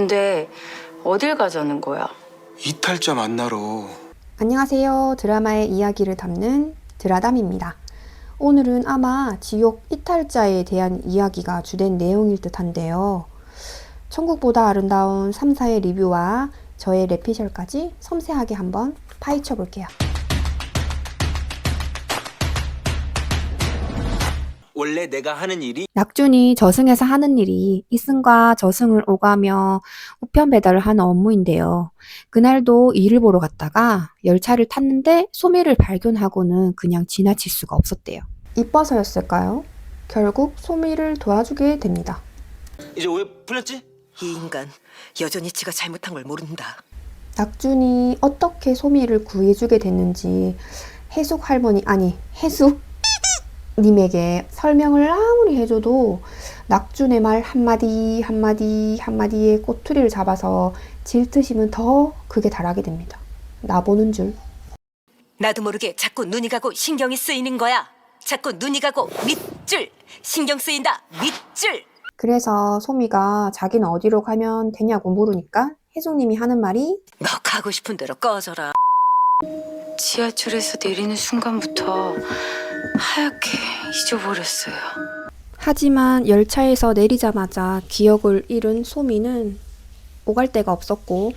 근데 어딜 가자는 거야? 이탈자 만나러 안녕하세요. 드라마의 이야기를 담는 드라담입니다. 오늘은 아마 지옥 이탈자에 대한 이야기가 주된 내용일 듯 한데요. 천국보다 아름다운 3사의 리뷰와 저의 레피셜까지 섬세하게 한번 파헤쳐 볼게요. 원래 내가 하는 일이 낙준이 저승에서 하는 일이 이승과 저승을 오가며 우편 배달을 하는 업무인데요. 그날도 일을 보러 갔다가 열차를 탔는데 소미를 발견하고는 그냥 지나칠 수가 없었대요. 이뻐서였을까요? 결국 소미를 도와주게 됩니다. 이제 오해 풀렸지? 이 인간 여전히 지가 잘못한 걸 모른다. 낙준이 어떻게 소미를 구해주게 됐는지 해숙 할머니 아니 해숙 님에게 설명을 아무리 해줘도 낙준의 말 한마디 한마디 한마디에 꼬투리를 잡아서 질투심은 더 크게 달하게 됩니다. 나 보는 줄. 나도 모르게 자꾸 눈이 가고 신경이 쓰이는 거야. 자꾸 눈이 가고 밑줄 신경 쓰인다. 밑줄. 그래서 소미가 자기는 어디로 가면 되냐고 물으니까 해숙님이 하는 말이 너 가고 싶은 대로 꺼져라. 지하철에서 내리는 순간부터 하얗게 잊어버렸어요. 하지만 열차에서 내리자마자 기억을 잃은 소미는 오갈 데가 없었고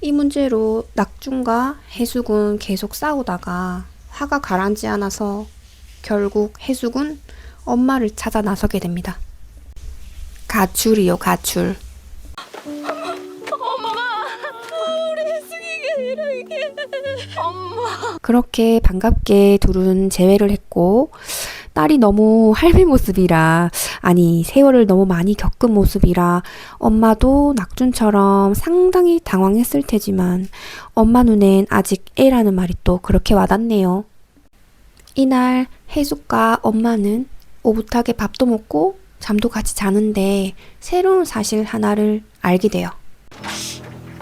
이 문제로 낙준과 해숙은 계속 싸우다가 화가 가라앉지 않아서 결국 해숙은 엄마를 찾아 나서게 됩니다. 가출이요 가출. 그렇게 반갑게 둘은 재회를 했고 딸이 너무 할매 모습이라 아니 세월을 너무 많이 겪은 모습이라 엄마도 낙준처럼 상당히 당황했을 테지만 엄마 눈엔 아직 애라는 말이 또 그렇게 와닿네요. 이날 해숙과 엄마는 오붓하게 밥도 먹고 잠도 같이 자는데 새로운 사실 하나를 알게 돼요.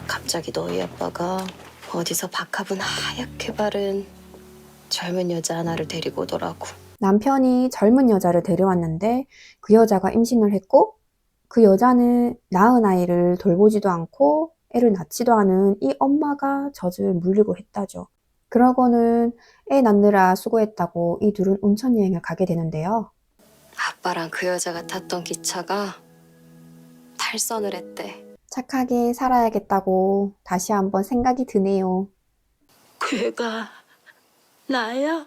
갑자기 너희 아빠가 어디서 박하분 하얗게 바른 젊은 여자 하나를 데리고 오더라고. 남편이 젊은 여자를 데려왔는데 그 여자가 임신을 했고 그 여자는 낳은 아이를 돌보지도 않고 애를 낳지도 않은 이 엄마가 젖을 물리고 했다죠. 그러고는 애 낳느라 수고했다고 이 둘은 온천 여행을 가게 되는데요. 아빠랑 그 여자가 탔던 기차가 탈선을 했대. 착하게 살아야겠다고 다시 한번 생각이 드네요. 그 애가 나야?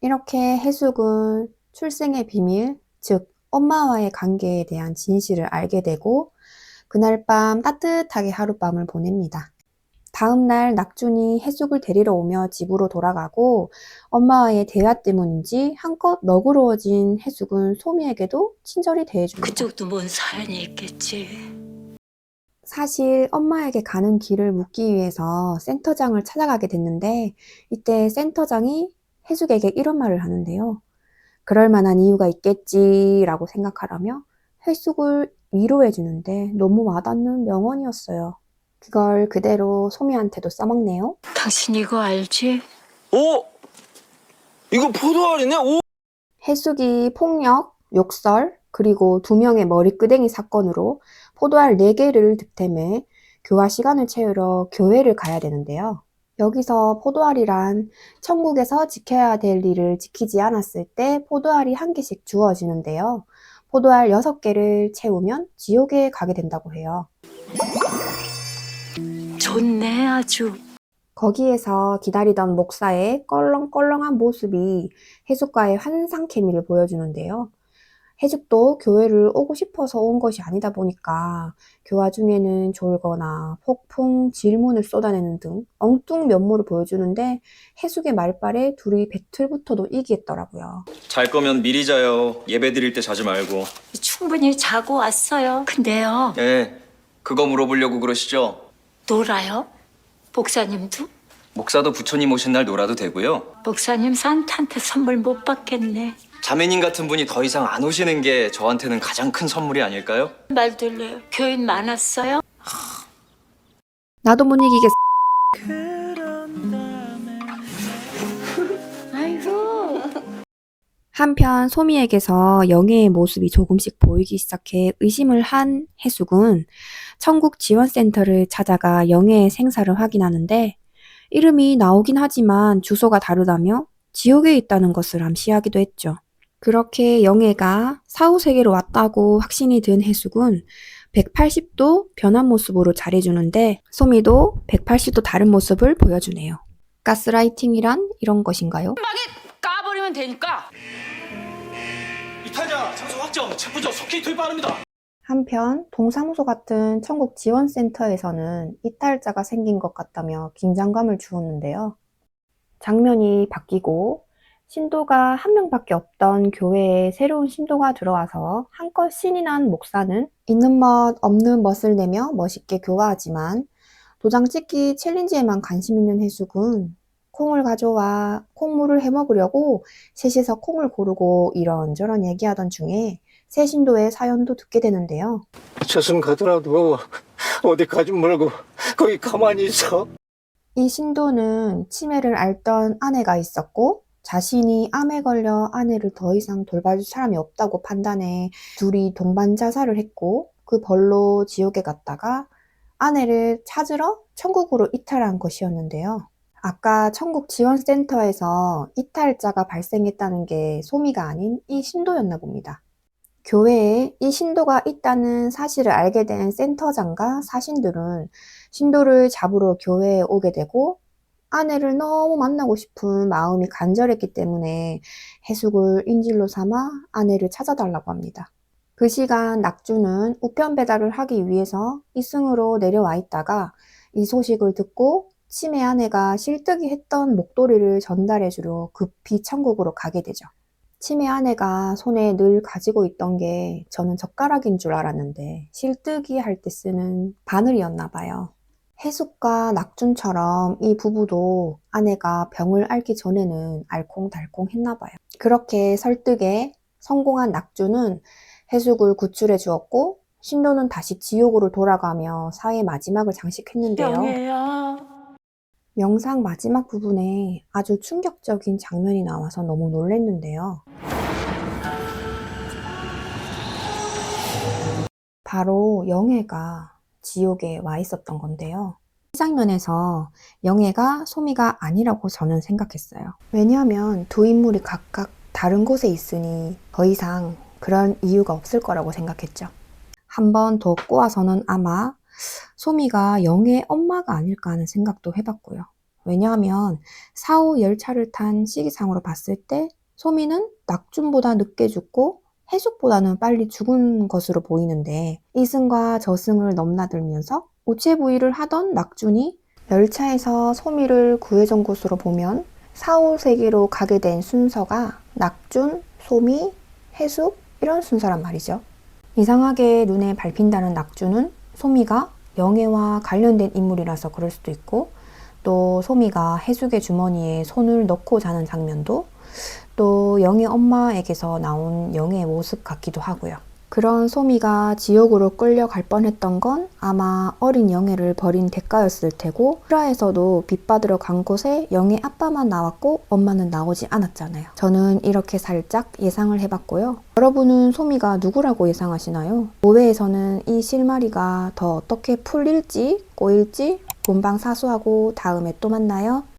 이렇게 해숙은 출생의 비밀, 즉 엄마와의 관계에 대한 진실을 알게 되고 그날 밤 따뜻하게 하룻밤을 보냅니다. 다음 날 낙준이 해숙을 데리러 오며 집으로 돌아가고 엄마와의 대화 때문인지 한껏 너그러워진 해숙은 소미에게도 친절히 대해줍니다. 그쪽도 뭔 사연이 있겠지. 사실 엄마에게 가는 길을 묻기 위해서 센터장을 찾아가게 됐는데 이때 센터장이 해숙에게 이런 말을 하는데요. 그럴 만한 이유가 있겠지라고 생각하라며 해숙을 위로해 주는데 너무 와닿는 명언이었어요. 그걸 그대로 소미한테도 써먹네요. 당신 이거 알지? 오! 이거 포도알이네? 오! 해숙이 폭력, 욕설, 그리고 두 명의 머리끄댕이 사건으로 포도알 4개를 득템해 교화 시간을 채우러 교회를 가야 되는데요. 여기서 포도알이란 천국에서 지켜야 될 일을 지키지 않았을 때 포도알이 한 개씩 주어지는데요. 포도알 6개를 채우면 지옥에 가게 된다고 해요. 좋네 아주. 거기에서 기다리던 목사의 껄렁껄렁한 모습이 해숙과의 환상 케미를 보여주는데요. 해숙도 교회를 오고 싶어서 온 것이 아니다 보니까 교화 중에는 졸거나 폭풍, 질문을 쏟아내는 등 엉뚱 면모를 보여주는데 해숙의 말빨에 둘이 배틀부터도 이기겠더라고요. 잘 거면 미리 자요. 예배 드릴 때 자지 말고. 충분히 자고 왔어요. 근데요, 예. 그거 물어보려고 그러시죠? 놀아요? 목사님도? 목사도 부처님 오신 날 놀아도 되고요. 목사님 산타한테 선물 못 받겠네. 자매님 같은 분이 더 이상 안 오시는 게 저한테는 가장 큰 선물이 아닐까요? 말 들려요. 교인 많았어요? 나도 못 이기겠어. 아이고. 한편 소미에게서 영애의 모습이 조금씩 보이기 시작해 의심을 한 해숙은 천국 지원센터를 찾아가 영애의 생사를 확인하는데 이름이 나오긴 하지만 주소가 다르다며 지옥에 있다는 것을 암시하기도 했죠. 그렇게 영애가 사후 세계로 왔다고 확신이 든 해숙은 180도 변한 모습으로 잘해주는데 소미도 180도 다른 모습을 보여주네요. 가스라이팅이란 이런 것인가요? 까버리면 되니까. 이탈자 장소 확정 체포조 속히 투입 바랍니다. 한편 동사무소 같은 천국 지원센터에서는 이탈자가 생긴 것 같다며 긴장감을 주었는데요. 장면이 바뀌고 신도가 한 명밖에 없던 교회에 새로운 신도가 들어와서 한껏 신이 난 목사는 있는 멋 없는 멋을 내며 멋있게 교화하지만 도장 찍기 챌린지에만 관심 있는 해숙은 콩을 가져와 콩물을 해먹으려고 셋이서 콩을 고르고 이런저런 얘기하던 중에 새 신도의 사연도 듣게 되는데요. 저승 가더라도 어디 가지 말고 거기 가만히 있어. 이 신도는 치매를 앓던 아내가 있었고 자신이 암에 걸려 아내를 더 이상 돌봐줄 사람이 없다고 판단해 둘이 동반 자살을 했고 그 벌로 지옥에 갔다가 아내를 찾으러 천국으로 이탈한 것이었는데요. 아까 천국 지원센터에서 이탈자가 발생했다는 게 소미가 아닌 이 신도였나 봅니다. 교회에 이 신도가 있다는 사실을 알게 된 센터장과 사신들은 신도를 잡으러 교회에 오게 되고 아내를 너무 만나고 싶은 마음이 간절했기 때문에 해숙을 인질로 삼아 아내를 찾아달라고 합니다. 그 시간 낙주는 우편 배달을 하기 위해서 이승으로 내려와 있다가 이 소식을 듣고 치매 아내가 실뜨기 했던 목도리를 전달해주러 급히 천국으로 가게 되죠. 치매 아내가 손에 늘 가지고 있던 게 저는 젓가락인 줄 알았는데 실뜨기 할 때 쓰는 바늘이었나 봐요. 해숙과 낙준처럼 이 부부도 아내가 병을 앓기 전에는 알콩달콩 했나 봐요. 그렇게 설득에 성공한 낙준은 해숙을 구출해 주었고 신도는 다시 지옥으로 돌아가며 사회 마지막을 장식했는데요. 영애야. 영상 마지막 부분에 아주 충격적인 장면이 나와서 너무 놀랐는데요. 바로 영애가 지옥에 와 있었던 건데요. 이 장면에서 영애가 소미가 아니라고 저는 생각했어요. 왜냐하면 두 인물이 각각 다른 곳에 있으니 더 이상 그런 이유가 없을 거라고 생각했죠. 한 번 더 꼬아서는 아마 소미가 영의 엄마가 아닐까 하는 생각도 해봤고요. 왜냐하면 4호 열차를 탄 시기상으로 봤을 때 소미는 낙준보다 늦게 죽고 해숙보다는 빨리 죽은 것으로 보이는데 이승과 저승을 넘나들면서 우체 부위를 하던 낙준이 열차에서 소미를 구해준 곳으로 보면 4호 세계로 가게 된 순서가 낙준, 소미, 해숙 이런 순서란 말이죠. 이상하게 눈에 밟힌다는 낙주는 소미가 영애와 관련된 인물이라서 그럴 수도 있고 또 소미가 해숙의 주머니에 손을 넣고 자는 장면도 또 영애 엄마에게서 나온 영애의 모습 같기도 하고요. 그런 소미가 지옥으로 끌려갈 뻔했던 건 아마 어린 영애를 버린 대가였을 테고 프라에서도 빚받으러 간 곳에 영애 아빠만 나왔고 엄마는 나오지 않았잖아요. 저는 이렇게 살짝 예상을 해봤고요. 여러분은 소미가 누구라고 예상하시나요? 5회에서는 이 실마리가 더 어떻게 풀릴지 꼬일지 본방 사수하고 다음에 또 만나요.